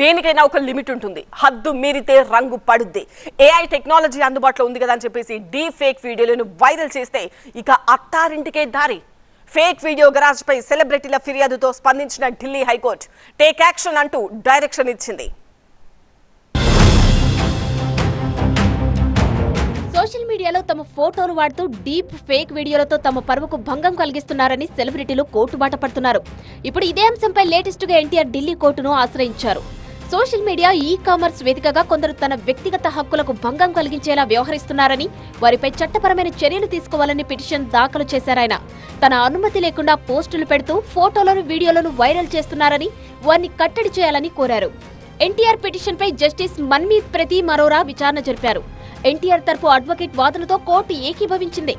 దేనికైనా ఒక లిమిట్ ఉంటుంది. హద్దు మీరితే రంగు పడుద్ది. ఏఐ టెక్నాలజీ అందుబాటులో ఉంది కదా అని చెప్పేసి డీ ఫేక్ వీడియోలను వైరల్ చేస్తే ఇక అత్తారింటికే దారి. ఫేక్ వీడియో గరాజ్పై సెలబ్రిటీల ఫిర్యాదుతో స్పందించిన Delhi high court. Take action అంటూ డైరెక్షన్ ఇచ్చింది. మీడియాలో తమ ఫోటోలు వాడుతూ డీప్ ఫేక్ వీడియోలతో తమ పరువుకు భంగం కలిగిస్తున్నారని సెలబ్రిటీలు కోర్టుబాట పడుతున్నారు. ఇప్పుడు ఇదే అంశంపై లేటెస్ట్గా ఎన్టీఆర్ ఢిల్లీ కోర్టును ఆశ్రయించారు. సోషల్ మీడియా ఈ కామర్స్ వేదికగా కొందరు తన వ్యక్తిగత హక్కులకు భంగం కలిగించేలా వ్యవహరిస్తున్నారని వారిపై చట్టపరమైన చర్యలు తీసుకోవాలని పిటిషన్ దాఖలు చేశారాయన తన అనుమతి లేకుండా పోస్టులు పెడుతూ ఫోటోలను వీడియోలను వైరల్ చేస్తున్నారని వారిని కట్టడి చేయాలని కోరారు. ఎన్టీఆర్ పిటిషన్పై జస్టిస్ మన్మీత్ ప్రతి మరోరా విచారణ జరిపారు. ఎన్టీఆర్ తరపు అడ్వకేట్ వాదనతో కోర్టు ఏకీభవించింది.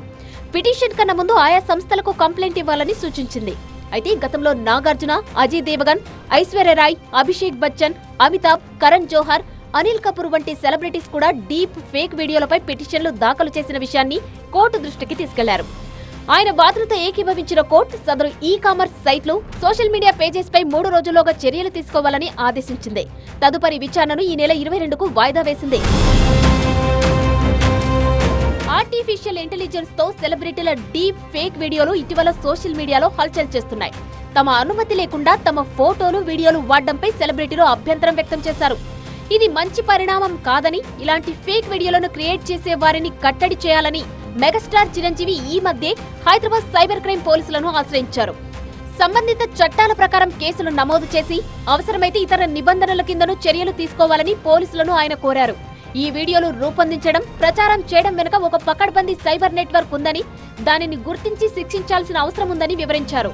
పిటిషన్ కన్నా ముందు ఆయా సంస్థలకు కంప్లైంట్ ఇవ్వాలని సూచించింది. అయితే గతంలో నాగార్జున అజయ్ దేవగన్ ఐశ్వర్యరాయ్ అభిషేక్ బచ్చన్ అమితాబ్ కరణ్ జోహర్ అనిల్ కపూర్ వంటి సెలబ్రిటీస్ కూడా డీప్ ఫేక్ వీడియోలపై పిటిషన్లు దాఖలు చేసిన విషయాన్ని కోర్టు దృష్టికి తీసుకెళ్ళారు. ఆయన వాదనతో ఏకీభవించిన కోర్టు సదరు ఈ కామర్స్ సైట్లు సోషల్ మీడియా పేజెస్ పై మూడు రోజుల్లోగా చర్యలు తీసుకోవాలని ఆదేశించింది. తదుపరి విచారణను ఈ నెల ఇరవై రెండుకు వాయిదా వేసింది. ఆర్టిఫిషియల్ ఇంటెలిజెన్స్తో సెలబ్రిటీల డీప్ ఫేక్ వీడియోలు ఇటీవల సోషల్ మీడియాలో హల్చల్ చేస్తున్నాయి. తమ అనుమతి లేకుండా తమ ఫోటోలు వీడియోలు వాడడంపై సెలబ్రిటీలు అభ్యంతరం వ్యక్తం చేశారు. ఇది మంచి పరిణామం కాదని ఇలాంటి ఫేక్ వీడియోలను క్రియేట్ చేసే వారిని కట్టడి చేయాలని మెగాస్టార్ చిరంజీవి ఈ మధ్య హైదరాబాద్ సైబర్ క్రైమ్ పోలీసులను ఆశ్రయించారు. సంబంధిత చట్టాల ప్రకారం కేసులు నమోదు చేసి అవసరమైతే ఇతర నిబంధనల కిందను చర్యలు తీసుకోవాలని పోలీసులను ఆయన కోరారు. ఈ వీడియోలు రూపొందించడం ప్రచారం చేయడం వెనుక ఒక పకడ్బందీ సైబర్ నెట్వర్క్ ఉందని దానిని గుర్తించి శిక్షించాల్సిన అవసరం ఉందని వివరించారు.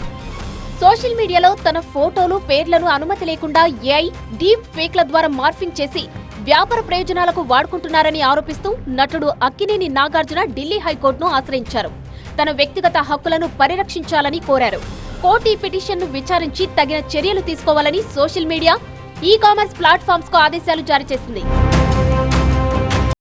సోషల్ మీడియాలో తన ఫోటోలు పేర్లను అనుమతి లేకుండా ఏఐ డీప్ ఫేక్ల ద్వారా మార్ఫింగ్ చేసి వ్యాపార ప్రయోజనాలకు వాడుకుంటున్నారని ఆరోపిస్తూ నటుడు అక్కినేని నాగార్జున ఢిల్లీ హైకోర్టును ఆశ్రయించారు. తన వ్యక్తిగత హక్కులను పరిరక్షించాలని కోరారు. కోర్టు ఈ పిటిషన్ను విచారించి తగిన చర్యలు తీసుకోవాలని సోషల్ మీడియా ఈ కామర్స్ ప్లాట్ఫామ్స్కు ఆదేశాలు జారీ చేసింది.